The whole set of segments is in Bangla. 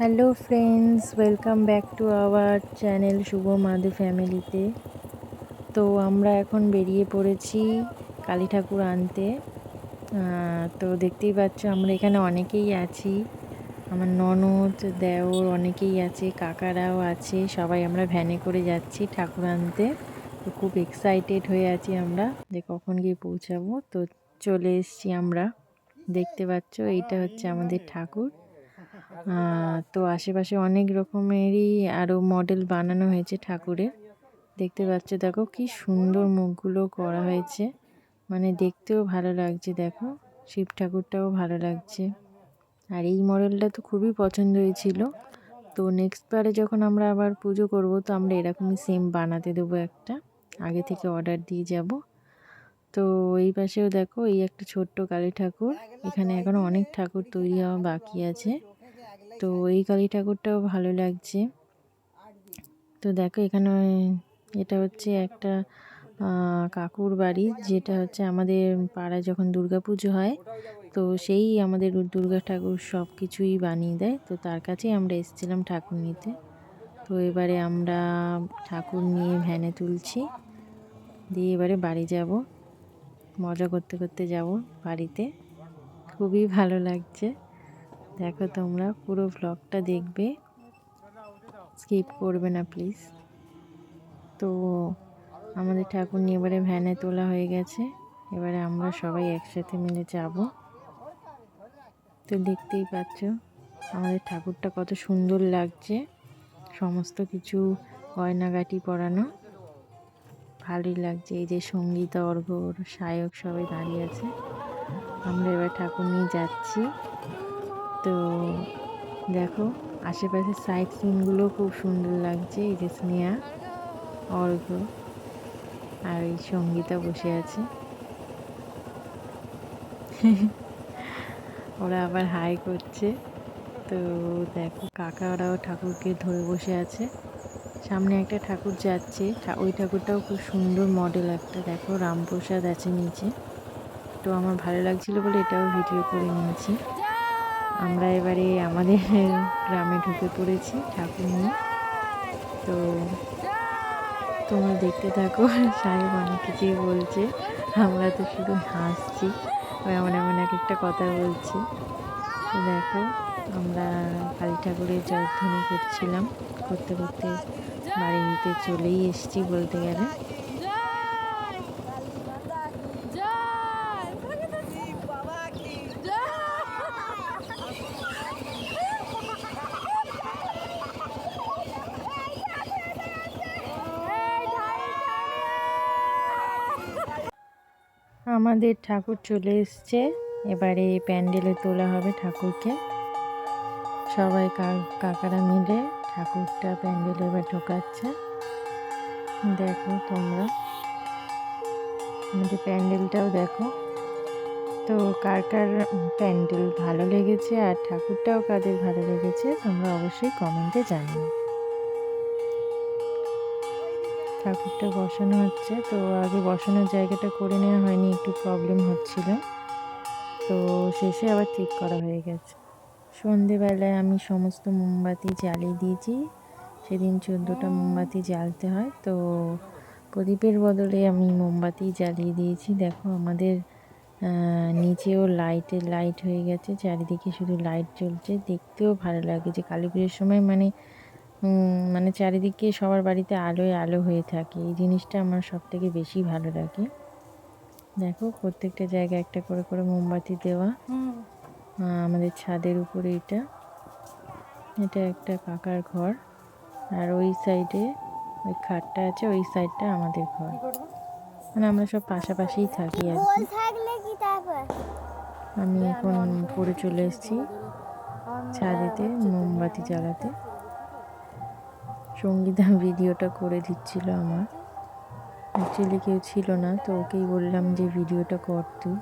Hello friends welcome back to our channel Shubho Madhu ফ্যামিলিতে তো আমরা এখন বেরিয়ে পড়েছি কালী ঠাকুর আনতে। তো দেখতেই পাচ্ছ, আমরা এখানে অনেকেই আছি। আমার ননদ, দেওর অনেকেই আছে, কাকারাও আছে। সবাই আমরা ভ্যানে করে যাচ্ছি ঠাকুর আনতে। তো খুব এক্সাইটেড হয়ে আছি আমরা যে কখন গিয়ে পৌঁছাবো। তো চলে এসেছি আমরা। দেখতে পাচ্ছ, এইটা হচ্ছে আমাদের ঠাকুর। তো আশেপাশে অনেক রকমেরই আরও মডেল বানানো হয়েছে ঠাকুরের। দেখতে পাচ্ছ, দেখো কি সুন্দর মুখগুলো করা হয়েছে। মানে দেখতেও ভালো লাগছে, দেখো। শিব ঠাকুরটাও ভালো লাগছে। আর এই মডেলটা তো খুবই পছন্দ হয়েছিল তো নেক্সট বারে যখন আমরা আবার পুজো করব, তো আমরা এরকমই সেম বানাতে দেবো একটা। আগে থেকে অর্ডার দিয়ে যাব। তো এই পাশেও দেখো, এই একটা ছোট্ট কালী ঠাকুর। এখানে এখনও অনেক ঠাকুর তৈরি হওয়া বাকি আছে। তো এই কালী ঠাকুরটাও ভালো লাগছে। তো দেখো এখানে এটা হচ্ছে একটা কাকুর বাড়ি, যেটা হচ্ছে আমাদের পাড়ায় যখন দুর্গা পুজো হয়, তো সেই আমাদের দুর্গা ঠাকুর সব কিছুই বানিয়ে দেয়। তো তার কাছেই আমরা এসেছিলাম ঠাকুর নিতে। তো এবারে আমরা ঠাকুর নিয়ে ভ্যানে তুলছি। দিয়ে এবারে বাড়ি যাব। মজা করতে করতে যাব বাড়িতে। খুবই ভালো লাগছে। দেখো তোমরা পুরো ভ্লগটা দেখবে। স্কিপ করবে না প্লিজ তো আমাদের ঠাকুর নিয়ে এবারে ভ্যানে তোলা হয়ে গেছে। এবারে আমরা সবাই একসাথে মিলে যাব। তো দেখতেই পাচ্ছ, আমাদের ঠাকুরটা কত সুন্দর লাগছে। সমস্ত কিছু গয়নাগাটি পরানো। ভালোই লাগছে, এই যে সংগীত অর্ঘ সায়ক সবাই দাঁড়িয়ে আছে। আমরা এবার ঠাকুর নিয়ে যাচ্ছি। তো দেখো, আশেপাশের সাইড সিনগুলো খুব সুন্দর লাগছে, এই যে স্নেহা অর্ঘ আর এই সঙ্গীতা বসে আছে। ওরা আবার হাই করছে। তো দেখো, কাকা ওরাও ঠাকুরকে ধরে বসে আছে। সামনে একটা ঠাকুর যাচ্ছে ওই ঠাকুরটাও খুব সুন্দর মডেল একটা। দেখো, রামপ্রসাদ আছে নিচে। তো আমার ভালো লাগছিল বলে এটাও ভিডিও করে নিয়েছি। আমরা এবারে আমাদের গ্রামে ঢুকে পড়েছি ঠাকুর নিয়ে। তো তোমরা দেখতে থাকো, সাহেব অনেক কিছুই বলছে, আমরা তো শুধু হাসছি এমন এমন এক একটা কথা বলছি। দেখো, আমরা কালী ঠাকুরের জয়ধ্বনি করছিলাম, করতে করতে বাড়িতে চলেই এসেছি বলতে গেলে। আমাদের ঠাকুর চলে এসছে। এবারে প্যান্ডেলে তোলা হবে ঠাকুরকে। সবাই কাকারা মিলে ঠাকুরটা প্যান্ডেলে এবার ঢোকাচ্ছে। দেখো তোমরা। আমাদের প্যান্ডেলটাও দেখো। তো কার কার প্যান্ডেল ভালো লেগেছে আর ঠাকুরটাও কাদের ভালো লেগেছে, তোমরা অবশ্যই কমেন্টে জানিও। ঠাকুরটা বসানো হচ্ছে। তো আগে বসানোর জায়গাটা করে নেওয়া হয়নি, একটু প্রবলেম হচ্ছিল। তো শেষে আবার ঠিক করা হয়ে গেছে। সন্ধেবেলায় আমি সমস্ত মোমবাতি জ্বালিয়ে দিয়েছি। সেদিন চোদ্দোটা মোমবাতি জ্বালতে হয়। তো প্রদীপের বদলে আমি মোমবাতি জ্বালিয়ে দিয়েছি। দেখো আমাদের নিচেও লাইটের লাইট হয়ে গেছে। চারিদিকে শুধু লাইট জ্বলছে। দেখতেও ভালো লাগে যে কালী পুজোর সময় মানে মানে চারিদিকে সবার বাড়িতে আলোয় আলো হয়ে থাকে। এই জিনিসটা আমার সব থেকে বেশি ভালো লাগে। দেখো প্রত্যেকটা জায়গায় একটা করে করে মোমবাতি দেওয়া। আমাদের ছাদের উপরে এটা। এটা একটা কাকার ঘর। আর ওই সাইডে ওই খাটটা আছে ওই সাইডটা আমাদের ঘর। মানে আমরা সব পাশাপাশিই থাকি আর কি। আমি এখন পরে চলে এসেছি ছাদেতে মোমবাতি জ্বালাতে। সঙ্গীতা ভিডিওটা করে দিচ্ছিল আমার। অ্যাকচুয়ালি কেউ ছিল না, তো ওকেই বললাম যে ভিডিওটা কর তুই।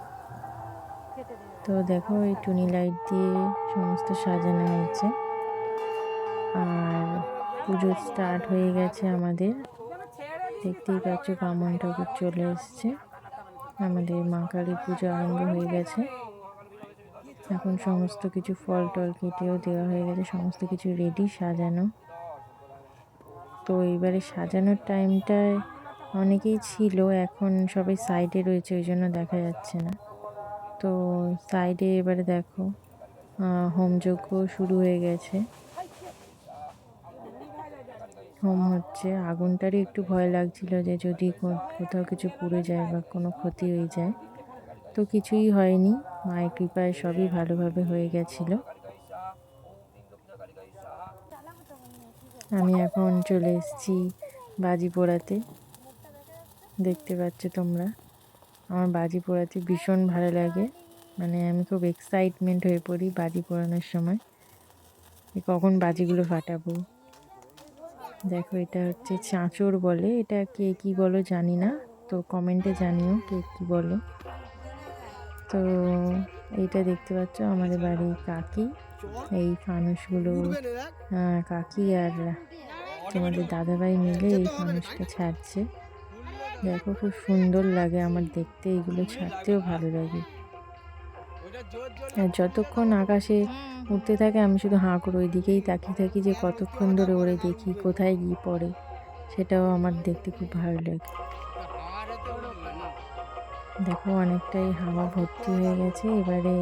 তো দেখো, এই টুনি লাইট দিয়ে সমস্ত সাজানো হয়েছে। আর পুজো স্টার্ট হয়ে গেছে আমাদের। দেখতেই পাচ্ছ বামন ঠাকুর চলে এসছে। আমাদের মা কালী পুজো আরম্ভ হয়ে গেছে। এখন সমস্ত কিছু ফল টল কেটেও দেওয়া হয়ে গেছে, সমস্ত কিছু রেডি সাজানো। তো এবারে সাজানোর টাইমটায় অনেকেই ছিল, এখন সবাই সাইডে রয়েছে, ওই জন্য দেখা যাচ্ছে না। তো সাইডে এবারে দেখো হোমযজ্ঞ শুরু হয়ে গেছে। হোম হচ্ছে, আগুনটারই একটু ভয় লাগছিল যে যদি কোথাও কিছু পুড়ে যায় বা কোনো ক্ষতি হয়ে যায়। তো কিছুই হয়নি, মায়ের কৃপায় সবই ভালোভাবে হয়ে গেছিল। আমি এখন চলে এসেছি বাজি পোড়াতে দেখতে পাচ্ছ তোমরা। আমার বাজি পোড়াতে ভীষণ ভালো লাগে। মানে আমি খুব এক্সাইটমেন্ট হয়ে পড়ি বাজি পোড়ানোর সময় কখন বাজিগুলো ফাটাবো। দেখো, এটা হচ্ছে চাঁচর বলে। এটা কে কি বলো জানি না। তো কমেন্টে জানিও কে কি বলো। তো এইটা দেখতে পাচ্ছ আমাদের বাড়ির কাকি। এই ফানুসগুলো কাকি আর তোমাদের দাদাভাই মিলে এই ফানুসটা ছাড়ছে। দেখো খুব সুন্দর লাগে আমার দেখতে এগুলো ছাড়তেও ভালো লাগে। আর যতক্ষণ আকাশে উঠতে থাকে আমি শুধু হাঁ করে ওই দিকেই তাকিয়ে থাকি যে কতক্ষণ ধরে ওরে দেখি কোথায় গিয়ে পড়ে সেটাও আমার দেখতে খুব ভালো লাগে। দেখো অনেকটাই হাওয়া ভর্তি হয়ে গেছে এবারে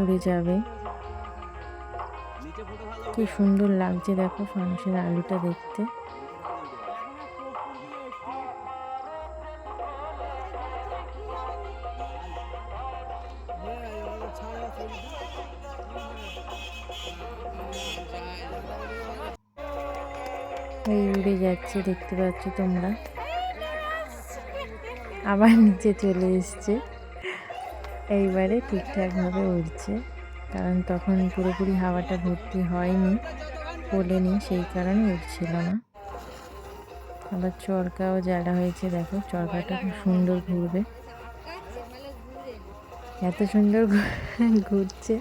উড়ে যাবে। কি সুন্দর লাগছে, দেখো ফানুসের আলুটা দেখতে। এই উড়ে যাচ্ছে, দেখতে পাচ্ছ তোমরা। আবার নিচে চলে এসছে। এইবারে ঠিকঠাকভাবে উড়ছে। কারণ তখন পুরোপুরি হাওয়াটা ভর্তি হয়নি পড়েনি সেই কারণে উঠছিল না। আবার চরকাও জ্বালা হয়েছে দেখো চরকাটা খুব সুন্দর ঘুরবে। এত সুন্দর ঘুরছে।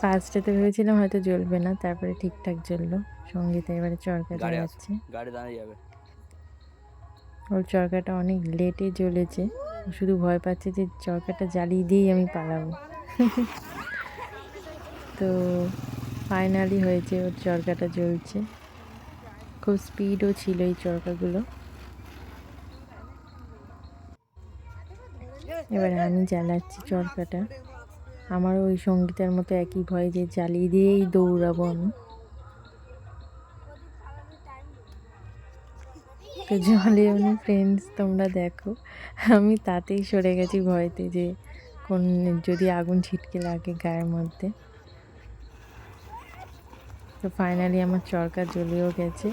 ফার্স্টে তো ভেবেছিলাম হয়তো জ্বলবে না তারপরে ঠিকঠাক জ্বললো। সঙ্গীতে এবারে চরকা জ্বালাচ্ছে ওর চরকাটা অনেক লেটে জ্বলেছে। শুধু ভয় পাচ্ছে যে চরকাটা জ্বালিয়ে দিয়েই আমি পালাবো। তো ফাইনালি হয়েছে, ওর চরকাটা জ্বলছে। খুব স্পিডও ছিল এই চরকাগুলো। এবার আমি জ্বালাচ্ছি চরকাটা। আমারও ওই সঙ্গীতার মতো একই ভয় যে জ্বালিয়ে দিয়েই দৌড়াবো আমি। তো জলে এমনি ফ্রেন্ডস তোমরা দেখো। আমি তাতেই সরে গেছি ভয়তে যে কোন, যদি আগুন ছিটকে লাগে গায়ের মধ্যে। তো ফাইনালি আমার চরকা জ্বলেও গেছে।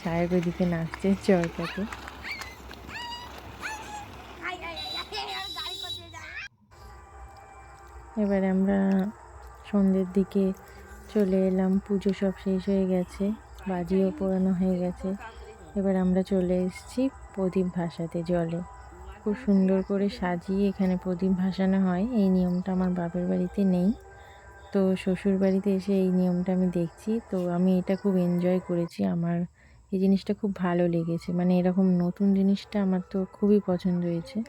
সাহেব ওইদিকে নাচছে চরকাতে এবারে আমরা সন্ধ্যের দিকে চলে এলাম, পুজো সব শেষ হয়ে গেছে, বাজিও পোড়ানো হয়ে গেছে। এবার আমরা চলে এসেছি প্রদীপ ভাসাতে জলে। খুব সুন্দর করে সাজিয়ে এখানে প্রদীপ ভাসানো হয়, এই নিয়মটা আমার বাপের বাড়িতে নেই। তো শ্বশুর বাড়িতে এসে এই নিয়মটা আমি দেখছি। তো আমি এটা খুব এনজয় করেছি। আমার এই জিনিসটা খুব ভালো লেগেছে। মানে এরকম নতুন জিনিসটা আমার তো খুবই পছন্দ হয়েছে।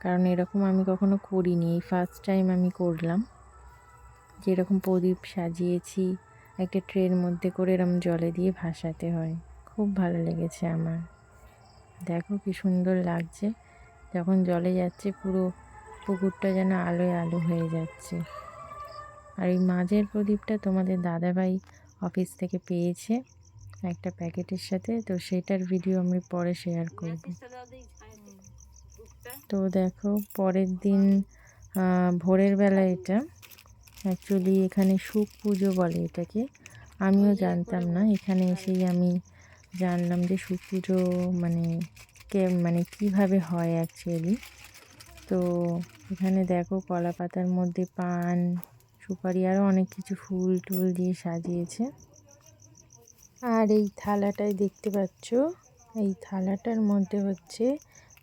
কারণ এরকম আমি কখনো করিনি। এই ফার্স্ট টাইম আমি করলাম। যেরকম প্রদীপ সাজিয়েছি, একটা ট্রের মধ্যে করে এরকম জলে দিয়ে ভাসাতে হয়। খুব ভালো লেগেছে আমার। দেখো কি সুন্দর লাগছে। যখন জলে যাচ্ছে পুরো পুকুরটা যেন আলোয় আলো হয়ে যাচ্ছে। আর এই মাঝের প্রদীপটা তোমাদের দাদাভাই অফিস থেকে পেয়েছে একটা প্যাকেটের সাথে। তো সেটার ভিডিও আমি পরে শেয়ার করব। তো দেখো, পরের দিন ভোরের বেলা এটা। অ্যাকচুয়ালি এখানে সুখ পুজো বলে এটাকে। আমিও জানতাম না। এখানে এসেই আমি জানলাম যে সুখ পুজো মানে কে মানে কীভাবে হয় অ্যাকচুয়ালি তো এখানে দেখো কলা পাতার মধ্যে পান সুপারি আরও অনেক কিছু ফুল টুল দিয়ে সাজিয়েছে। আর এই থালাটাই দেখতে পাচ্ছ, এই থালাটার মধ্যে হচ্ছে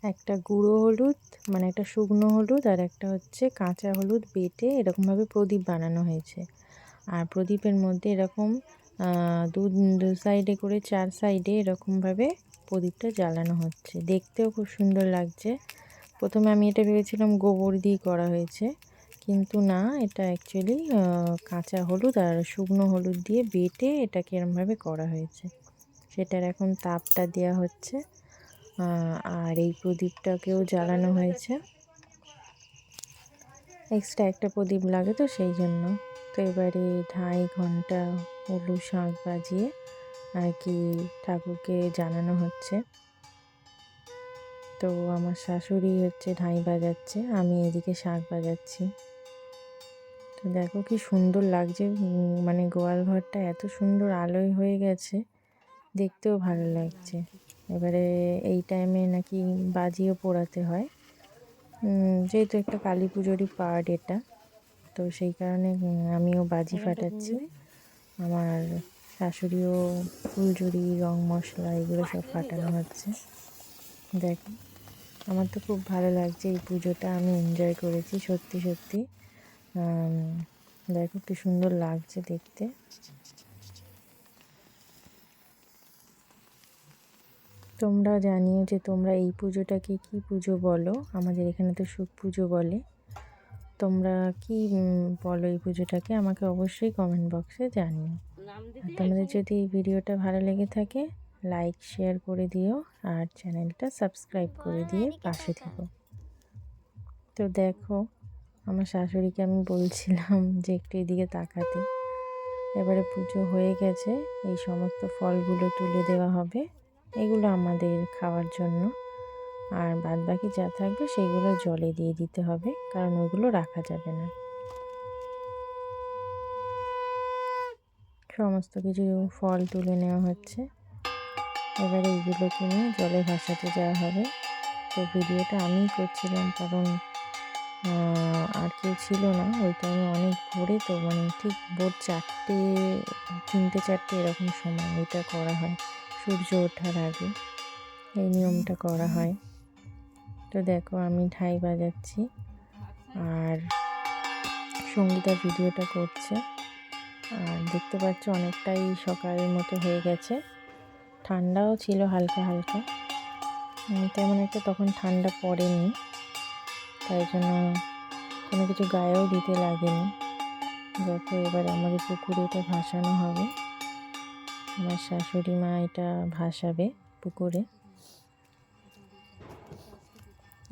একটা গুঁড়ো হলুদ মানে একটা শুকনো হলুদ আর একটা হচ্ছে কাঁচা হলুদ বেটে এরকমভাবে প্রদীপ বানানো হয়েছে। আর প্রদীপের মধ্যে এরকম দু দু সাইডে করে চার সাইডে এরকমভাবে প্রদীপটা জ্বালানো হচ্ছে। দেখতেও খুব সুন্দর লাগছে। প্রথমে আমি এটা ভেবেছিলাম গোবর দিয়ে করা হয়েছে। কিন্তু না, এটা অ্যাকচুয়ালি কাঁচা হলুদ আর শুকনো হলুদ দিয়ে বেটে এটাকে এরমভাবে করা হয়েছে। সেটার এখন তাপটা দেওয়া হচ্ছে আর এই প্রদীপটাকেও জ্বালানো হয়েছে। এক্সট্রা একটা প্রদীপ লাগে তো সেই জন্য। তো এবারে ঢাই ঘণ্টা হলুদ শাঁখ বাজিয়ে আর কি ঠাকুরকে জানানো হচ্ছে। তো আমার শাশুড়ি হচ্ছে ঢাই বাজাচ্ছে, আমি এদিকে শাঁখ বাজাচ্ছি। দেখো কি সুন্দর লাগছে মানে গোয়াল ঘরটা এত সুন্দর আলোয় হয়ে গেছে দেখতেও ভালো লাগছে। এবারে এই টাইমে নাকি বাজিও পোড়াতে হয়। যেহেতু একটা কালী পুজোরই পার্ট এটা তো সেই কারণে আমিও বাজি ফাটাচ্ছি। আমার শাশুড়িও ফুলঝুরি রং মশলা এগুলো সব ফাটানো হচ্ছে। দেখো আমার তো খুব ভালো লাগছে এই পুজোটা আমি এনজয় করেছি সত্যি সত্যি। দেখো কি সুন্দর লাগছে দেখতে। তোমরা জানিও যে তোমরা এই পুজোটাকে কি পুজো বলো? আমাদের এখানে তো সুখ পুজো বলে। তোমরা কি বলো এই পুজোটাকে? আমাকে অবশ্যই কমেন্ট বক্সে জানিও। তোমাদের যদি এই ভিডিওটা ভালো লেগে থাকে লাইক শেয়ার করে দিও আর চ্যানেলটা সাবস্ক্রাইব করে দিয়ে পাশে থেকো। তো দেখো আমার শাশুড়িকে আমি বলছিলাম যে একটু এদিকে তাকাতে। এবারে পুজো হয়ে গেছে, এই সমস্ত ফলগুলো তুলে দেওয়া হবে। এগুলো আমাদের খাওয়ার জন্য। আর বাদ বাকি যা থাকবে সেগুলো জলে দিয়ে দিতে হবে, কারণ ওগুলো রাখা যাবে না। সমস্ত কিছু ফল তুলে নেওয়া হচ্ছে। এবারে এইগুলোকে নিয়ে জলে ভাসাতে যাওয়া হবে। তো ভিডিওটা আমিই করছিলাম, কারণ আর কেউ ছিল না। ওই টাইমে অনেক ভোরে তো মানে ঠিক ভোর চারটে, তিনটে, চারটে এরকম সময় এটা করা হয়। সূর্য ওঠার আগে এই নিয়মটা করা হয়। তো দেখো আমি ঢাই বাজাচ্ছি আর সঙ্গীতা ভিডিওটা করছে। আর দেখতে পাচ্ছ অনেকটাই সকালের মতো হয়ে গেছে। ঠান্ডাও ছিল হালকা হালকা। তেমন একটা তখন ঠান্ডা পড়েনি। তাই জন্য কোনো কিছু গায়েও দিতে লাগেনি। দেখো এবার আমাদের পুকুরে এটা ভাসানো হবে। আমার শাশুড়ি মা এটা ভাসাবে পুকুরে।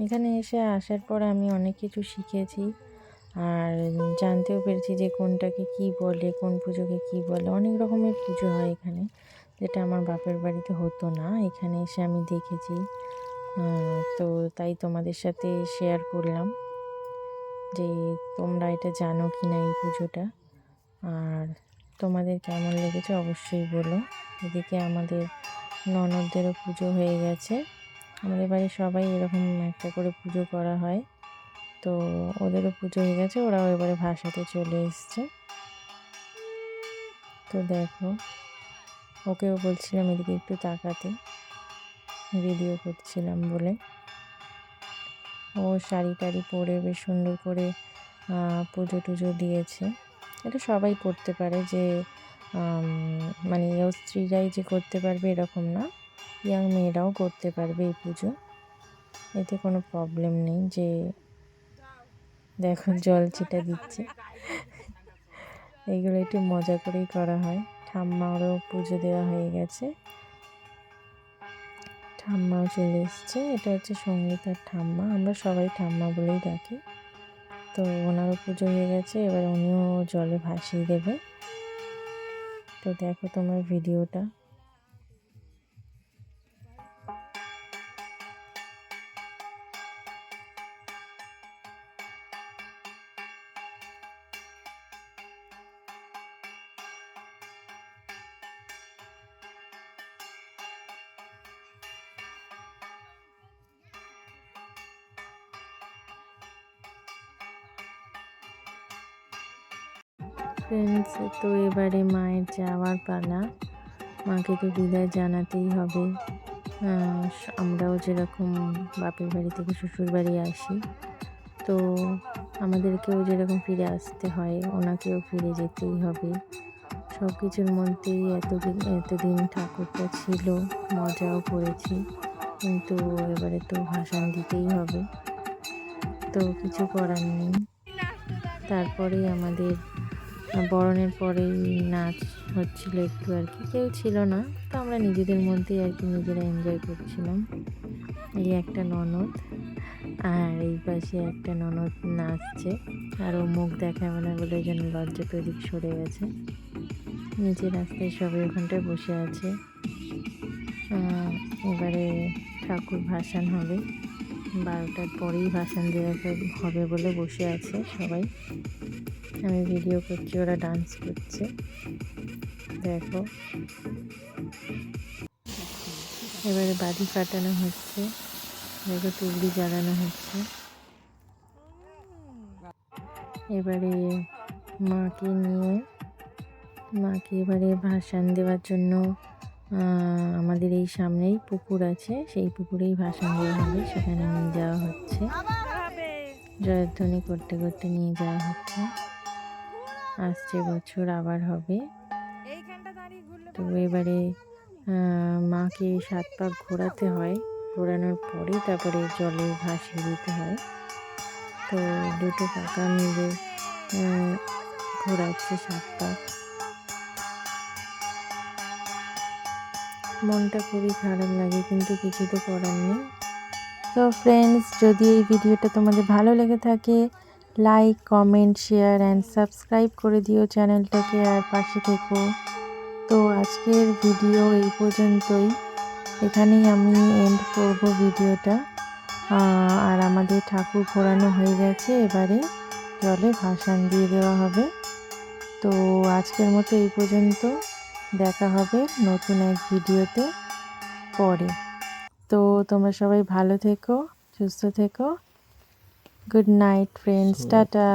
এখানে এসে আসার পর আমি অনেক কিছু শিখেছি আর জানতেও পেরেছি যে কোনটাকে কি বলে, কোন পুজোকে কি বলে। অনেক রকমের পুজো হয় এখানে। যেটা আমার বাপের বাড়িতে হতো না। এখানে এসে আমি দেখেছি। তো তাই তোমাদের সাথে শেয়ার করলাম যে তোমরা এটা জানো কি না এই পুজোটা। আর তোমাদের কেমন লেগেছে অবশ্যই বলো। এদিকে আমাদের ননদদেরও পুজো হয়ে গেছে। আমাদের বাড়ির সবাই এরকম একটা করে পুজো করা হয়। তো ওদেরও পুজো হয়ে গেছে, ওরাও এবারে ভাষাতে চলে এসছে। তো দেখো, ওকেও বলছিলাম এদিকে একটু তাকাতে। ভিডিও করছিলাম বলে। ও শাড়ি টাড়ি পরে বেশ সুন্দর করে পুজো টুজো দিয়েছে। এটা সবাই করতে পারে যে মানে স্ত্রীরাই যে করতে পারবে এরকম না ইয়াং মেয়েরাও করতে পারবে এই পুজো। এতে কোনো প্রবলেম নেই যে, দেখো জল ছিটা দিচ্ছে। এইগুলো একটু মজা করেই করা হয়। ঠাম্মারও পুজো দেওয়া হয়ে গেছে। ঠাম্মাও চলে এসছে। এটা হচ্ছে সঙ্গীতার ঠাম্মা। আমরা সবাই ঠাম্মা বলেই ডাকি। তো ওনারও পুজো হয়ে গেছে, এবার উনিও জলে ভাসিয়ে দেবে। তো দেখো তোমার ভিডিওটা। ফ্রেন্ডস তো এবারে মায়ের যাওয়ার পালা। মাকে তো বিদায় জানাতেই হবে। আমরাও যেরকম বাপের বাড়ি থেকে শ্বশুর বাড়ি আসি। তো আমাদেরকেও যেরকম ফিরে আসতে হয়, ওনাকেও ফিরে যেতেই হবে। সব কিছুর মধ্যেই এতদিন এতদিন ঠাকুরটা ছিল, মজাও করেছি। কিন্তু এবারে তো ভাষণ দিতেই হবে। তো কিছু করার নেই। তারপরেই আমাদের বরণের পরেই নাচ হচ্ছিল একটু আর কি। কেউ ছিল না, তো আমরা নিজেদের মধ্যেই আর কি নিজেরা এনজয় করছিলাম। এই একটা ননদ, আর এই পাশে একটা ননদ নাচছে। আর ও মুখ দেখাবে না বলে যেন লজ্জা তো সরে গেছে। নিচে রাস্তায় সবাই ওখানটায় বসে আছে। এবারে ঠাকুর ভাসান হবে। বারোটার পরেই ভাসান দেওয়া হবে বলে বসে আছে সবাই। আমি ভিডিও করছি ওরা ডান্স করছে। দেখো। এবারে বাড়ি ফাটানো হচ্ছে। দেখো তুবড়ি জ্বালানো হচ্ছে। এবারে মাকে নিয়ে মাকে এবারে ভাসান দেওয়ার জন্য আমাদের এই সামনেই পুকুর আছে। সেই পুকুরেই ভাসান দেওয়া হবে। সেখানে নিয়ে যাওয়া হচ্ছে। জয়ধ্বনি করতে করতে নিয়ে যাওয়া হচ্ছে। আসছে বছর আবার হবে। তো এবারে মাকে সাত পাক ঘোরাতে হয়। ঘোরানোর পরে তারপরে জলে ভাসিয়ে দিতে হয়। তো দুটো কাকা মিলে ঘোরাচ্ছে সাত পাক মনটা খুবই খারাপ লাগে কিন্তু কিছু তো করার নেই। তো ফ্রেন্ডস যদি এই ভিডিওটা তোমাদের ভালো লেগে থাকে like comment share and subscribe করে দিও চ্যানেলটাকে আর পাশে থেকো। তো আজকের ভিডিও এই পর্যন্তই। এখানেই আমি এন্ড করব ভিডিওটা আর আমাদের ঠাকুর ঘোরানো হয়ে গেছে, এবারে জলে ভাসান দিয়ে দেওয়া হবে। তো আজকের মতো এই পর্যন্ত। দেখা হবে নতুন এক ভিডিওতে পরে। তো তোমরা সবাই ভালো থেকো, সুস্থ থেকো। Good night friends tata